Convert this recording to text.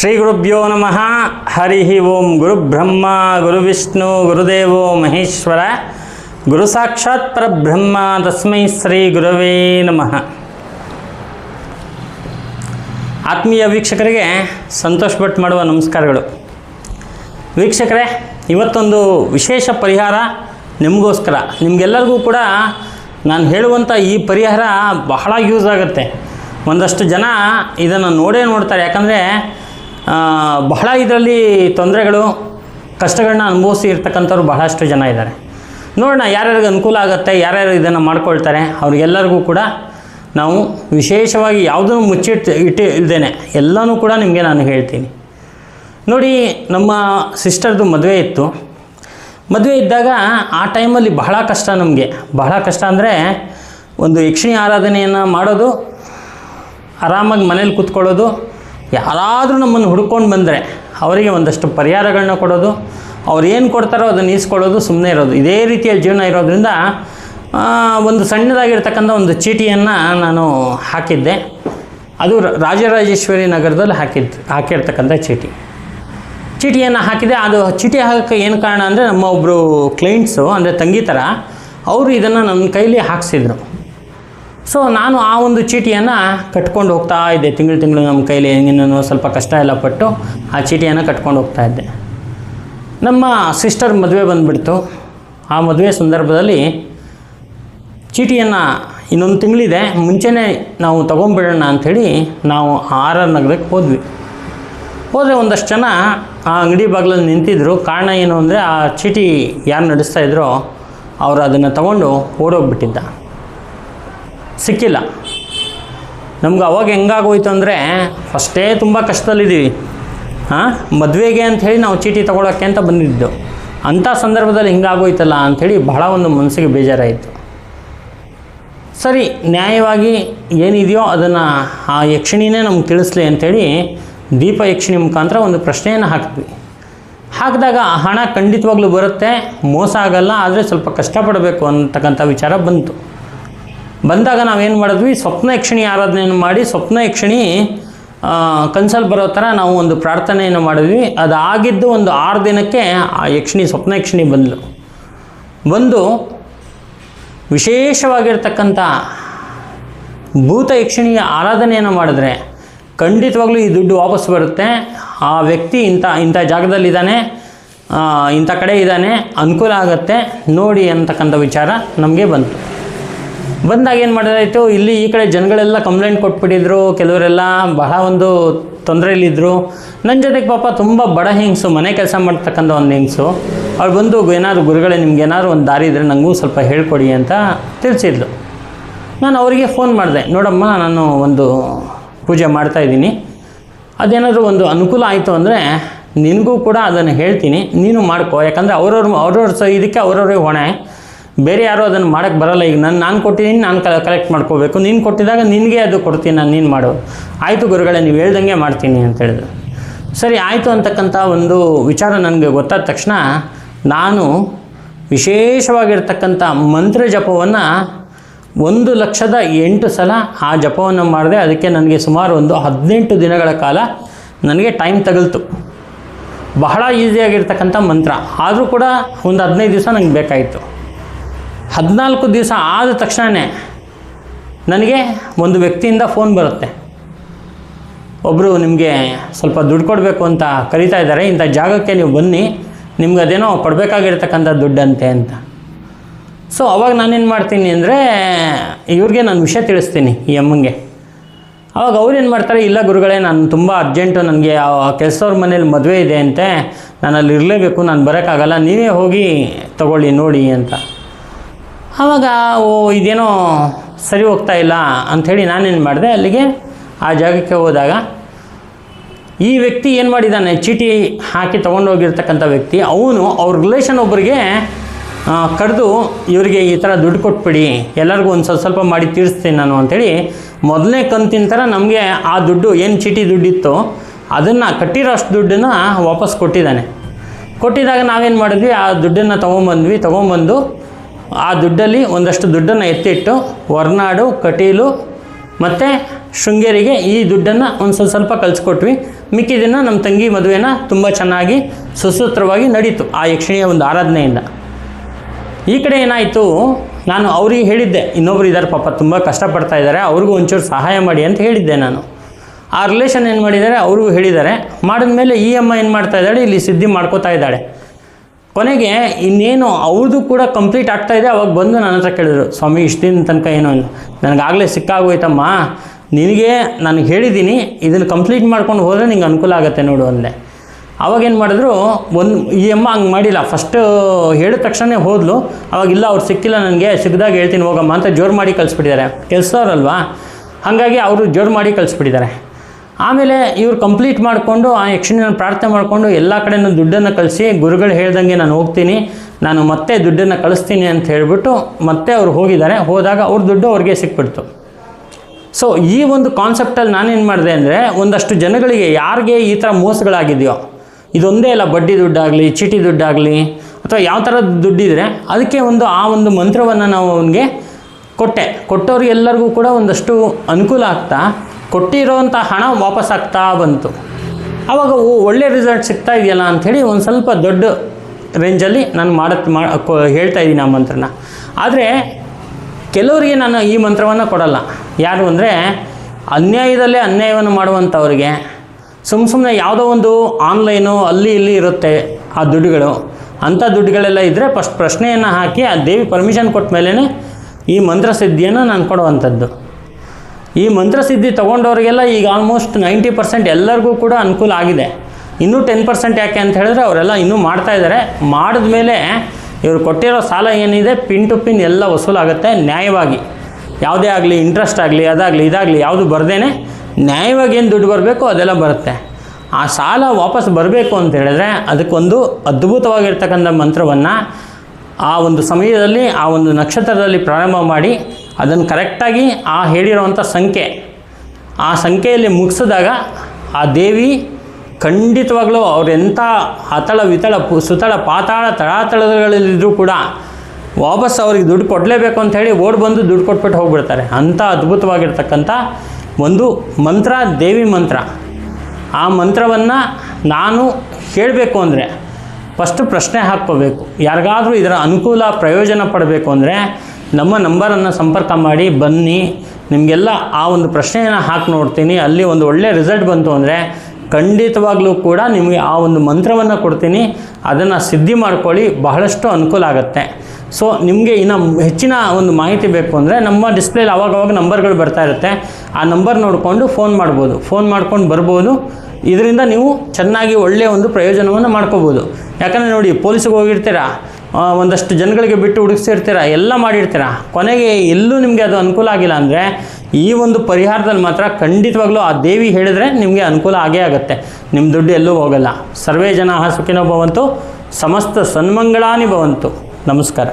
ಶ್ರೀ ಗುರುಭ್ಯೋ ನಮಃ. ಹರಿ ಓಂ ಗುರುಬ್ರಹ್ಮ ಗುರುವಿಷ್ಣು ಗುರುದೇವೋ ಮಹೇಶ್ವರ. ಗುರು ಸಾಕ್ಷಾತ್ ಪರಬ್ರಹ್ಮ, ತಸ್ಮೈ ಶ್ರೀ ಗುರವೇ ನಮಃ. ಆತ್ಮೀಯ ವೀಕ್ಷಕರಿಗೆ ಸಂತೋಷ್ ಭಟ್ ಮಾಡುವ ನಮಸ್ಕಾರಗಳು. ವೀಕ್ಷಕರೇ, ಇವತ್ತೊಂದು ವಿಶೇಷ ಪರಿಹಾರ ನಿಮಗೋಸ್ಕರ. ನಿಮಗೆಲ್ಲರಿಗೂ ಕೂಡ ನಾನು ಹೇಳುವಂಥ ಈ ಪರಿಹಾರ ಬಹಳ ಯೂಸ್ ಆಗುತ್ತೆ. ಒಂದಷ್ಟು ಜನ ಇದನ್ನು ನೋಡೇ ನೋಡ್ತಾರೆ. ಯಾಕಂದರೆ ಬಹಳ ಇದರಲ್ಲಿ ತೊಂದರೆಗಳು, ಕಷ್ಟಗಳನ್ನ ಅನುಭವಿಸಿ ಇರ್ತಕ್ಕಂಥವ್ರು ಬಹಳಷ್ಟು ಜನ ಇದ್ದಾರೆ. ನೋಡೋಣ, ಯಾರ್ಯಾರಿಗೆ ಅನುಕೂಲ ಆಗುತ್ತೆ, ಯಾರ್ಯಾರು ಇದನ್ನು ಮಾಡ್ಕೊಳ್ತಾರೆ, ಅವ್ರಿಗೆಲ್ಲರಿಗೂ ಕೂಡ ನಾವು ವಿಶೇಷವಾಗಿ ಯಾವುದನ್ನು ಮುಚ್ಚಿಟ್ಟು, ಇಟ್ಟು, ಇಲ್ದೇನೆ, ಎಲ್ಲನೂ ಕೂಡ ನಿಮಗೆ ನಾನು ಹೇಳ್ತೀನಿ. ನೋಡಿ, ನಮ್ಮ ಸಿಸ್ಟರ್ದು ಮದುವೆ ಇತ್ತು. ಮದುವೆ ಇದ್ದಾಗ ಆ ಟೈಮಲ್ಲಿ ಬಹಳ ಕಷ್ಟ ನಮಗೆ. ಬಹಳ ಕಷ್ಟ ಅಂದರೆ ಒಂದು ಯಕ್ಷಿಣಿ ಆರಾಧನೆಯನ್ನು ಮಾಡೋದು, ಆರಾಮಾಗಿ ಮನೇಲಿ ಕೂತ್ಕೊಳ್ಳೋದು ಯಾರಾದರೂ ನಮ್ಮನ್ನು ಹುಡ್ಕೊಂಡು ಬಂದರೆ ಅವರಿಗೆ ಒಂದಷ್ಟು ಪರಿಹಾರಗಳನ್ನ ಕೊಡೋದು, ಅವ್ರು ಏನು ಕೊಡ್ತಾರೋ ಅದನ್ನು ಈಸ್ಕೊಳ್ಳೋದು ಸುಮ್ಮನೆ ಇರೋದು. ಇದೇ ರೀತಿಯ ಜೀವನ ಇರೋದ್ರಿಂದ ಒಂದು ಸಣ್ಣದಾಗಿರ್ತಕ್ಕಂಥ ಒಂದು ಚೀಟಿಯನ್ನು ನಾನು ಹಾಕಿದ್ದೆ. ಅದು ರಾಜರಾಜೇಶ್ವರಿ ನಗರದಲ್ಲಿ ಹಾಕಿದ್ದು ಹಾಕಿರ್ತಕ್ಕಂಥ ಚೀಟಿ. ಚೀಟಿಯನ್ನು ಹಾಕಿದೆ. ಅದು ಚೀಟಿ ಹಾಕೋಕ್ಕೆ ಏನು ಕಾರಣ ಅಂದರೆ ನಮ್ಮ ಒಬ್ಬರು ಕ್ಲೈಂಟ್ಸು ಅಂದರೆ ತಂಗಿ ಥರ ಅವರು ಇದನ್ನು ನನ್ನ ಕೈಲಿ ಹಾಕ್ಸಿದ್ರು. ಸೊ ನಾನು ಆ ಒಂದು ಚೀಟಿಯನ್ನು ಕಟ್ಕೊಂಡು ಹೋಗ್ತಾ ಇದ್ದೆ. ತಿಂಗಳು ತಿಂಗಳು ನಮ್ಮ ಕೈಲಿ ಇನ್ನೂ ಸ್ವಲ್ಪ ಕಷ್ಟ ಎಲ್ಲ ಪಟ್ಟು ಆ ಚೀಟಿಯನ್ನು ಕಟ್ಕೊಂಡು ಹೋಗ್ತಾ ಇದ್ದೆ. ನಮ್ಮ ಸಿಸ್ಟರ್ ಮದುವೆ ಬಂದುಬಿಡ್ತು. ಆ ಮದುವೆ ಸಂದರ್ಭದಲ್ಲಿ ಚೀಟಿಯನ್ನು ಇನ್ನೊಂದು ತಿಂಗಳಿದೆ. ಮುಂಚೆನೇ ನಾವು ತೊಗೊಂಬಿಡೋಣ ಅಂಥೇಳಿ ನಾವು ಆರ್ ಆರ್ ನಗರಕ್ಕೆ ಹೋದ್ವಿ. ಹೋದರೆ ಒಂದಷ್ಟು ಜನ ಆ ಅಂಗಡಿ ಬಾಗಿಲಲ್ಲಿ ನಿಂತಿದ್ದರು ಕಾರಣ ಏನು ಅಂದರೆ ಆ ಚೀಟಿ ಯಾರು ನಡೆಸ್ತಾ ಇದ್ರೋ ಅವರು ಅದನ್ನು ತಗೊಂಡು ಓಡೋಗ್ಬಿಟ್ಟಿದ್ದ. ಸಿಕ್ಕಿಲ್ಲ. ನಮ್ಗೆ ಅವಾಗ ಹೆಂಗಾಗೋಯ್ತು ಅಂದರೆ ಫಸ್ಟೇ ತುಂಬ ಕಷ್ಟದಲ್ಲಿದ್ದೀವಿ. ಹಾಂ ಮದುವೆಗೆ ಅಂಥೇಳಿ ನಾವು ಚೀಟಿ ತೊಗೊಳಕ್ಕೆ ಅಂತ ಬಂದಿದ್ದು. ಅಂಥ ಸಂದರ್ಭದಲ್ಲಿ ಹಿಂಗಾಗೋಯ್ತಲ್ಲ ಅಂಥೇಳಿ ಬಹಳ ಒಂದು ಮನಸ್ಸಿಗೆ ಬೇಜಾರಾಯಿತು. ಸರಿ, ನ್ಯಾಯವಾಗಿ ಏನಿದೆಯೋ ಅದನ್ನು ಆ ಯಕ್ಷಿಣಿನೇ ನಮ್ಗೆ ತಿಳಿಸ್ಲಿ ಅಂಥೇಳಿ ದೀಪ ಯಕ್ಷಿಣಿ ಮುಖಾಂತರ ಒಂದು ಪ್ರಶ್ನೆಯನ್ನು ಹಾಕಿದ್ವಿ. ಹಾಕಿದಾಗ ಹಣ ಖಂಡಿತವಾಗ್ಲೂ ಬರುತ್ತೆ, ಮೋಸ ಆಗಲ್ಲ, ಆದರೆ ಸ್ವಲ್ಪ ಕಷ್ಟಪಡಬೇಕು ಅಂತಕ್ಕಂಥ ವಿಚಾರ ಬಂತು. ಬಂದಾಗ ನಾವೇನು ಮಾಡಿದ್ವಿ, ಸ್ವಪ್ನ ಯಕ್ಷಿಣಿ ಆರಾಧನೆಯನ್ನು ಮಾಡಿ, ಸ್ವಪ್ನ ಯಕ್ಷಿಣಿ ಕನ್ಸಲ್ಲಿ ಬರೋ ಥರ ನಾವು ಒಂದು ಪ್ರಾರ್ಥನೆಯನ್ನು ಮಾಡಿದ್ವಿ. ಅದಾಗಿದ್ದು ಒಂದು ಆರು ದಿನಕ್ಕೆ ಆ ಯಕ್ಷಿಣಿ ಸ್ವಪ್ನ ಯಕ್ಷಿಣಿ ಬಂದಳು ಬಂದು ವಿಶೇಷವಾಗಿರ್ತಕ್ಕಂಥ ಭೂತ ಯಕ್ಷಿಣಿಯ ಆರಾಧನೆಯನ್ನು ಮಾಡಿದ್ರೆ ಖಂಡಿತವಾಗ್ಲೂ ಈ ದುಡ್ಡು ವಾಪಸ್ ಬರುತ್ತೆ. ಆ ವ್ಯಕ್ತಿ ಇಂಥ ಇಂಥ ಜಾಗದಲ್ಲಿದ್ದಾನೆ ಇಂಥ ಕಡೆ ಇದ್ದಾನೆ, ಅನುಕೂಲ ಆಗುತ್ತೆ. ನೋಡಿ ಅಂತಕ್ಕಂಥ ವಿಚಾರ ನಮಗೆ ಬಂತು. ಬಂದಾಗ ಏನು ಮಾಡೋದಾಯಿತು ಇಲ್ಲಿ ಈ ಕಡೆ ಜನಗಳೆಲ್ಲ ಕಂಪ್ಲೇಂಟ್ ಕೊಟ್ಬಿಟ್ಟಿದ್ರು, ಕೆಲವರೆಲ್ಲ ಬಹಳ ಒಂದು ತೊಂದರೆಯಲ್ಲಿದ್ದರು ನನ್ನ ಜೊತೆಗೆ ಪಾಪ ತುಂಬ ಬಡ ಹೆಂಗಸು, ಮನೆ ಕೆಲಸ ಮಾಡ್ತಕ್ಕಂಥ ಒಂದು ಹೆಂಗಸು ಅವ್ರು ಬಂದು ಏನಾದ್ರು ಗುರುಗಳೇ ನಿಮ್ಗೆ ಏನಾದ್ರು ಒಂದು ದಾರಿ ಇದ್ದರೆ ನನಗೂ ಸ್ವಲ್ಪ ಹೇಳ್ಕೊಡಿ ಅಂತ ತಿಳಿಸಿದ್ಲು. ನಾನು ಅವರಿಗೆ ಫೋನ್ ಮಾಡಿದೆ, ನೋಡಮ್ಮ ನಾನು ಒಂದು ಪೂಜೆ ಮಾಡ್ತಾಯಿದ್ದೀನಿ ಅದೇನಾದರೂ ಒಂದು ಅನುಕೂಲ ಆಯಿತು ಅಂದರೆ ನಿನಗೂ ಕೂಡ ಅದನ್ನು ಹೇಳ್ತೀನಿ, ನೀನು ಮಾಡ್ಕೋ, ಯಾಕಂದರೆ ಅವ್ರವ್ರ ಅವ್ರವ್ರ ಸ ಇದಕ್ಕೆ ಅವ್ರವ್ರಿಗೆ ಹೊಣೆ. ಬೇರೆ ಯಾರೂ ಅದನ್ನು ಮಾಡೋಕ್ಕೆ ಬರಲ್ಲ. ಈಗ ನಾನು ನಾನು ಕೊಟ್ಟಿದ್ದೀನಿ ನಾನು ಕಲೆಕ್ಟ್ ಮಾಡ್ಕೋಬೇಕು. ನೀನು ಕೊಟ್ಟಿದಾಗ ನಿನಗೆ ಅದು ಕೊಡ್ತೀನಿ, ನಾನು ನೀನು ಮಾಡು. ಆಯಿತು ಗುರುಗಳೇ, ನೀವು ಹೇಳ್ದಂಗೆ ಮಾಡ್ತೀನಿ ಅಂತ ಹೇಳಿದ್ರು. ಸರಿ, ಆಯಿತು ಅಂತಕ್ಕಂಥ ಒಂದು ವಿಚಾರ ನನಗೆ ಗೊತ್ತಾದ ತಕ್ಷಣ ನಾನು ವಿಶೇಷವಾಗಿರ್ತಕ್ಕಂಥ ಮಂತ್ರ ಜಪವನ್ನು ಒಂದು ಲಕ್ಷದ ಎಂಟು ಸಲ ಆ ಜಪವನ್ನು ಮಾಡಿದೆ. ಅದಕ್ಕೆ ನನಗೆ ಸುಮಾರು ಒಂದು ಹದಿನೆಂಟು ದಿನಗಳ ಕಾಲ ನನಗೆ ಟೈಮ್ ತಗಲ್ತು. ಬಹಳ ಈಸಿಯಾಗಿರ್ತಕ್ಕಂಥ ಮಂತ್ರ. ಆದರೂ ಕೂಡ ಒಂದು ಹದಿನೈದು ದಿವಸ ನನಗೆ ಬೇಕಾಯಿತು. ಹದಿನಾಲ್ಕು ದಿವಸ ಆದ ತಕ್ಷಣವೇ ನನಗೆ ಒಂದು ವ್ಯಕ್ತಿಯಿಂದ ಫೋನ್ ಬರುತ್ತೆ. ಒಬ್ಬರು ನಿಮಗೆ ಸ್ವಲ್ಪ ದುಡ್ಡು ಕೊಡಬೇಕು ಅಂತ ಕರೀತಾ ಇದ್ದಾರೆ. ಇಂಥ ಜಾಗಕ್ಕೆ ನೀವು ಬನ್ನಿ. ನಿಮ್ಗೆ ಅದೇನೋ ಕೊಡಬೇಕಾಗಿರ್ತಕ್ಕಂಥ ದುಡ್ಡಂತೆ ಅಂತ. ಸೊ ಅವಾಗ ನಾನೇನು ಮಾಡ್ತೀನಿ ಅಂದರೆ ಇವ್ರಿಗೆ ನಾನು ವಿಷಯ ತಿಳಿಸ್ತೀನಿ ಈ ಅಮ್ಮಂಗೆ. ಅವಾಗ ಅವ್ರು ಏನು ಮಾಡ್ತಾರೆ, ಇಲ್ಲ ಗುರುಗಳೇ, ನಾನು ತುಂಬ ಅರ್ಜೆಂಟು ನನಗೆ ಆ ಕೆಲಸವ್ರ ಮನೇಲಿ ಮದುವೆ ಇದೆ ಅಂತೆ. ನಾನು ಅಲ್ಲಿ ಇರಲೇಬೇಕು ನಾನು ಬರೋಕ್ಕಾಗಲ್ಲ, ನೀವೇ ಹೋಗಿ ತಗೊಳ್ಳಿ, ನೋಡಿ ಅಂತ. ಆವಾಗ ಓ, ಇದೇನೋ ಸರಿ ಹೋಗ್ತಾ ಇಲ್ಲ ಅಂಥೇಳಿ ನಾನೇನು ಮಾಡಿದೆ, ಅಲ್ಲಿಗೆ ಆ ಜಾಗಕ್ಕೆ ಹೋದಾಗ ಈ ವ್ಯಕ್ತಿ ಏನು ಮಾಡಿದ್ದಾನೆ, ಚೀಟಿ ಹಾಕಿ ತೊಗೊಂಡೋಗಿರ್ತಕ್ಕಂಥ ವ್ಯಕ್ತಿ, ಅವನು ಅವ್ರ ರಿಲೇಷನ್ ಒಬ್ಬರಿಗೆ ಕರೆದು ಇವರಿಗೆ ಈ ಥರ ದುಡ್ಡು ಕೊಟ್ಬಿಡಿ, ಎಲ್ಲರಿಗೂ ಒಂದು ಸ್ವಲ್ಪ ಸ್ವಲ್ಪ ಮಾಡಿ ತೀರಿಸ್ತೀನಿ ನಾನು ಅಂಥೇಳಿ ಮೊದಲನೇ ಕಂತಿನ ಥರ ನಮಗೆ ಆ ದುಡ್ಡು, ಏನು ಚೀಟಿ ದುಡ್ಡಿತ್ತು ಅದನ್ನು ಕಟ್ಟಿರೋ ಅಷ್ಟು ದುಡ್ಡನ್ನು ವಾಪಸ್ ಕೊಟ್ಟಿದ್ದಾನೆ. ಕೊಟ್ಟಿದಾಗ ನಾವೇನು ಮಾಡಿದ್ವಿ, ಆ ದುಡ್ಡನ್ನು ತೊಗೊಂಬಂದ್ವಿ, ತೊಗೊಂಬಂದು ಆ ದುಡ್ಡಲ್ಲಿ ಒಂದಷ್ಟು ದುಡ್ಡನ್ನು ಎತ್ತಿಟ್ಟು ಹೊರನಾಡು, ಕಟೀಲು ಮತ್ತು ಶೃಂಗೇರಿಗೆ ಈ ದುಡ್ಡನ್ನು ಒಂದು ಸ್ವಲ್ಪ ಸ್ವಲ್ಪ ಕಳಿಸ್ಕೊಟ್ವಿ. ಮಿಕ್ಕಿದ್ದನ್ನು ನಮ್ಮ ತಂಗಿ ಮದುವೆನ ತುಂಬ ಚೆನ್ನಾಗಿ ಸುಸೂತ್ರವಾಗಿ ನಡೀತು ಆ ಯಕ್ಷಿಣಿಯ ಒಂದು ಆರಾಧನೆಯಿಂದ. ಈ ಕಡೆ ಏನಾಯಿತು, ನಾನು ಅವ್ರಿಗೆ ಹೇಳಿದ್ದೆ, ಇನ್ನೊಬ್ರು ಇದ್ದಾರೆ ಪಾಪ, ತುಂಬ ಕಷ್ಟಪಡ್ತಾ ಇದ್ದಾರೆ, ಅವ್ರಿಗೂ ಒಂಚೂರು ಸಹಾಯ ಮಾಡಿ ಅಂತ ಹೇಳಿದ್ದೆ ನಾನು. ಆ ರಿಲೇಷನ್ ಏನು ಮಾಡಿದ್ದಾರೆ, ಅವ್ರಿಗೂ ಹೇಳಿದ್ದಾರೆ. ಮಾಡಿದ್ಮೇಲೆ ಈ ಅಮ್ಮ ಏನು ಮಾಡ್ತಾ ಇದ್ದಾಳೆ, ಇಲ್ಲಿ ಸಿದ್ಧಿ ಮಾಡ್ಕೋತಾ ಇದ್ದಾಳೆ. ಕೊನೆಗೆ ಇನ್ನೇನು ಅವ್ರದ್ದು ಕೂಡ ಕಂಪ್ಲೀಟ್ ಆಗ್ತಾ ಇದೆ, ಅವಾಗ ಬಂದು ನನ್ನ ಹತ್ರ ಕೇಳಿದ್ರು, ಸ್ವಾಮಿ ಇಷ್ಟು ದಿನ ತನಕ ಏನು ನನಗಾಗಲೇ ಸಿಕ್ಕಾಗೋಯ್ತಮ್ಮ. ನಿನಗೆ ನಾನು ಹೇಳಿದ್ದೀನಿ ಇದನ್ನು ಕಂಪ್ಲೀಟ್ ಮಾಡ್ಕೊಂಡು ಹೋದರೆ ನಿಂಗೆ ಅನುಕೂಲ ಆಗುತ್ತೆ ನೋಡು ಅಂದೆ. ಅವಾಗೇನು ಮಾಡಿದ್ರು, ಒಂದು ಈ ಅಮ್ಮ ಹಂಗೆ ಮಾಡಿಲ್ಲ. ಫಸ್ಟು ಹೇಳಿದ ತಕ್ಷಣ ಹೋದ್ಲು. ಅವಾಗಿಲ್ಲ ಅವ್ರು ಸಿಕ್ಕಿಲ್ಲ ನನಗೆ, ಸಿಕ್ಕಿದಾಗ ಹೇಳ್ತೀನಿ ಹೋಗಮ್ಮ ಅಂತ ಜೋರು ಮಾಡಿ ಕಳಿಸ್ಬಿಟ್ಟಿದ್ದಾರೆ. ಕೆಲಸದವ್ರಲ್ವಾ? ಹಾಗಾಗಿ ಅವರು ಜೋರು ಮಾಡಿ ಕಳಿಸ್ಬಿಟ್ಟಿದ್ದಾರೆ. ಆಮೇಲೆ ಇವ್ರು ಕಂಪ್ಲೀಟ್ ಮಾಡಿಕೊಂಡು ಆ ಯಕ್ಷಿಣಿನ ಪ್ರಾರ್ಥನೆ ಮಾಡಿಕೊಂಡು ಎಲ್ಲ ಕಡೆನೂ ದುಡ್ಡನ್ನು ಕಳಿಸಿ, ಗುರುಗಳು ಹೇಳ್ದಂಗೆ ನಾನು ಹೋಗ್ತೀನಿ, ನಾನು ಮತ್ತೆ ದುಡ್ಡನ್ನು ಕಳಿಸ್ತೀನಿ ಅಂತ ಹೇಳಿಬಿಟ್ಟು ಮತ್ತೆ ಅವ್ರು ಹೋಗಿದ್ದಾರೆ. ಹೋದಾಗ ಅವ್ರ ದುಡ್ಡು ಅವ್ರಿಗೆ ಸಿಕ್ಬಿಡ್ತು. ಸೊ ಈ ಒಂದು ಕಾನ್ಸೆಪ್ಟಲ್ಲಿ ನಾನೇನು ಮಾಡಿದೆ ಅಂದರೆ ಒಂದಷ್ಟು ಜನಗಳಿಗೆ ಯಾರಿಗೆ ಈ ಥರ ಮೋಸಗಳಾಗಿದೆಯೋ, ಇದೊಂದೇ ಇಲ್ಲ ಬಡ್ಡಿ ದುಡ್ಡಾಗಲಿ, ಚೀಟಿ ದುಡ್ಡಾಗಲಿ, ಅಥವಾ ಯಾವ ಥರದ ದುಡ್ಡಿದ್ರೆ ಅದಕ್ಕೆ ಒಂದು ಆ ಒಂದು ಮಂತ್ರವನ್ನು ನಾವು ಅವನಿಗೆ ಕೊಟ್ಟೆ. ಕೊಟ್ಟವ್ರಿಗೆಲ್ಲರಿಗೂ ಕೂಡ ಒಂದಷ್ಟು ಅನುಕೂಲ ಆಗ್ತಾ ಕೊಟ್ಟಿರೋವಂಥ ಹಣ ವಾಪಸ್ ಆಗ್ತಾ ಬಂತು ಆವಾಗ ಒಳ್ಳೆ ರಿಸಲ್ಟ್ ಸಿಗ್ತಾ ಇದೆಯಲ್ಲ ಅಂಥೇಳಿ ಒಂದು ಸ್ವಲ್ಪ ದೊಡ್ಡ ರೇಂಜಲ್ಲಿ ನಾನು ಮಾಡತ್ ಮಾ ಹೇಳ್ತಾ ಇದ್ದೀನಿ ಆ ಮಂತ್ರನ. ಆದರೆ ಕೆಲವರಿಗೆ ನಾನು ಈ ಮಂತ್ರವನ್ನು ಕೊಡಲ್ಲ. ಯಾರು ಅಂದರೆ ಅನ್ಯಾಯದಲ್ಲೇ ಅನ್ಯಾಯವನ್ನು ಮಾಡುವಂಥವ್ರಿಗೆ ಸುಮ್ಮ ಸುಮ್ಮನೆ ಯಾವುದೋ ಒಂದು ಆನ್ಲೈನು ಅಲ್ಲಿ ಇಲ್ಲಿ ಇರುತ್ತೆ ಆ ದುಡ್ಡುಗಳು. ಅಂಥ ದುಡ್ಡುಗಳೆಲ್ಲ ಇದ್ದರೆ ಫಸ್ಟ್ ಪ್ರಶ್ನೆಯನ್ನು ಹಾಕಿ ಆ ದೇವಿ ಪರ್ಮಿಷನ್ ಕೊಟ್ಟ ಮೇಲೇ ಈ ಮಂತ್ರ ಸಿದ್ಧಿಯನ್ನು ನಾನು ಕೊಡುವಂಥದ್ದು. ಈ ಮಂತ್ರಸಿದ್ಧಿ ತೊಗೊಂಡವ್ರಿಗೆಲ್ಲ ಈಗ ಆಲ್ಮೋಸ್ಟ್ ನೈಂಟಿ ಪರ್ಸೆಂಟ್ ಎಲ್ಲರಿಗೂ ಕೂಡ ಅನುಕೂಲ ಆಗಿದೆ. ಇನ್ನೂ ಟೆನ್ ಪರ್ಸೆಂಟ್ ಯಾಕೆ ಅಂತ ಹೇಳಿದ್ರೆ ಅವರೆಲ್ಲ ಇನ್ನೂ ಮಾಡ್ತಾ ಇದ್ದಾರೆ. ಮಾಡಿದ ಮೇಲೆ ಇವರು ಕೊಟ್ಟಿರೋ ಸಾಲ ಏನಿದೆ? ಪಿನ್ ಟು ಪಿನ್ ಎಲ್ಲ ವಸೂಲಾಗುತ್ತೆ. ನ್ಯಾಯವಾಗಿ. ಯಾವುದೇ ಆಗಲಿ ಇಂಟ್ರೆಸ್ಟ್ ಆಗಲಿ, ಅದಾಗಲಿ, ಇದಾಗಲಿ, ಯಾವುದು ಬರ್ದೇನೆ ನ್ಯಾಯವಾಗಿ ಏನು ದುಡ್ಡು ಬರಬೇಕು, ಅದೆಲ್ಲ ಬರುತ್ತೆ. ಆ ಸಾಲ ವಾಪಸ್ ಬರಬೇಕು ಅಂತ ಹೇಳಿದ್ರೆ ಅದಕ್ಕೊಂದು ಅದ್ಭುತವಾಗಿರ್ತಕ್ಕಂಥ ಮಂತ್ರವನ್ನು ಆ ಒಂದು ಸಮಯದಲ್ಲಿ, ಆ ಒಂದು ನಕ್ಷತ್ರದಲ್ಲಿ ಪ್ರಾರಂಭ ಮಾಡಿ ಅದನ್ನು ಕರೆಕ್ಟಾಗಿ ಆ ಹೇಳಿರೋವಂಥ ಸಂಖ್ಯೆ, ಆ ಸಂಖ್ಯೆಯಲ್ಲಿ ಮುಗಿಸಿದಾಗ ಆ ದೇವಿ ಖಂಡಿತವಾಗಲೂ ಅವರೆಂಥ ಹತಳ ವಿತಳ ಪು- ಸುತಳ ಪಾತಾಳ ತಳಾತಳಗಳಲ್ಲಿದ್ದರೂ ಕೂಡ ವಾಪಸ್ ಅವ್ರಿಗೆ ದುಡ್ಡು ಕೊಡಲೇಬೇಕು ಅಂತ ಹೇಳಿ ಓಡ್ ಬಂದು ದುಡ್ಡು ಕೊಟ್ಬಿಟ್ಟು ಹೋಗ್ಬಿಡ್ತಾರೆ. ಅಂಥ ಅದ್ಭುತವಾಗಿರ್ತಕ್ಕಂಥ ಒಂದು ಮಂತ್ರ, ದೇವಿ ಮಂತ್ರ. ಆ ಮಂತ್ರವನ್ನು ನಾನು ಹೇಳಬೇಕು ಅಂದರೆ, ಫಸ್ಟು ಪ್ರಶ್ನೆ ಹಾಕ್ಕೋಬೇಕು. ಯಾರಿಗಾದರೂ ಇದರ ಅನುಕೂಲ ಪ್ರಯೋಜನ ಪಡಬೇಕು ಅಂದರೆ ನಮ್ಮ ನಂಬರನ್ನು ಸಂಪರ್ಕ ಮಾಡಿ, ಬನ್ನಿ, ನಿಮಗೆಲ್ಲ ಆ ಒಂದು ಪ್ರಶ್ನೆಯನ್ನು ಹಾಕಿ ನೋಡ್ತೀನಿ. ಅಲ್ಲಿ ಒಂದು ಒಳ್ಳೆಯ ರಿಸಲ್ಟ್ ಬಂತು ಅಂದರೆ ಖಂಡಿತವಾಗ್ಲೂ ಕೂಡ ನಿಮಗೆ ಆ ಒಂದು ಮಂತ್ರವನ್ನು ಕೊಡ್ತೀನಿ. ಅದನ್ನು ಸಿದ್ಧಿ ಮಾಡ್ಕೊಳ್ಳಿ, ಬಹಳಷ್ಟು ಅನುಕೂಲ ಆಗುತ್ತೆ. ಸೊ ನಿಮಗೆ ಇನ್ನು ಹೆಚ್ಚಿನ ಒಂದು ಮಾಹಿತಿ ಬೇಕು ಅಂದರೆ ನಮ್ಮ ಡಿಸ್ಪ್ಲೇಲಿ ಅವಾಗವಾಗ ನಂಬರ್ಗಳು ಬರ್ತಾ ಇರುತ್ತೆ. ಆ ನಂಬರ್ ನೋಡಿಕೊಂಡು ಫೋನ್ ಮಾಡ್ಬೋದು. ಫೋನ್ ಮಾಡ್ಕೊಂಡು ಬರ್ಬೋದು. ಇದರಿಂದ ನೀವು ಚೆನ್ನಾಗಿ ಒಳ್ಳೆಯ ಒಂದು ಪ್ರಯೋಜನವನ್ನು ಮಾಡ್ಕೋಬೋದು. ಯಾಕಂದರೆ ನೋಡಿ, ಪೊಲೀಸಿಗೆ ಹೋಗಿರ್ತೀರಾ? ಒಂದಷ್ಟು ಜನಗಳಿಗೆ ಬಿಟ್ಟು ಹುಡುಕ್ಸಿರ್ತೀರ? ಎಲ್ಲ ಮಾಡಿರ್ತೀರ? ಕೊನೆಗೆ ಎಲ್ಲೂ ನಿಮಗೆ ಅದು ಅನುಕೂಲ ಆಗಿಲ್ಲ ಅಂದರೆ ಈ ಒಂದು ಪರಿಹಾರದಲ್ಲಿ ಮಾತ್ರ ಖಂಡಿತವಾಗ್ಲೂ ಆ ದೇವಿ ಹೇಳಿದರೆ ನಿಮಗೆ ಅನುಕೂಲ ಆಗೇ ಆಗುತ್ತೆ. ನಿಮ್ಮ ದುಡ್ಡು ಎಲ್ಲೂ ಹೋಗಲ್ಲ. ಸರ್ವೇ ಜನ ಸುಖಿನೋ ಭವಂತು, ಸಮಸ್ತ ಸನ್ಮಂಗಳಾನಿ ಭವಂತು. ನಮಸ್ಕಾರ.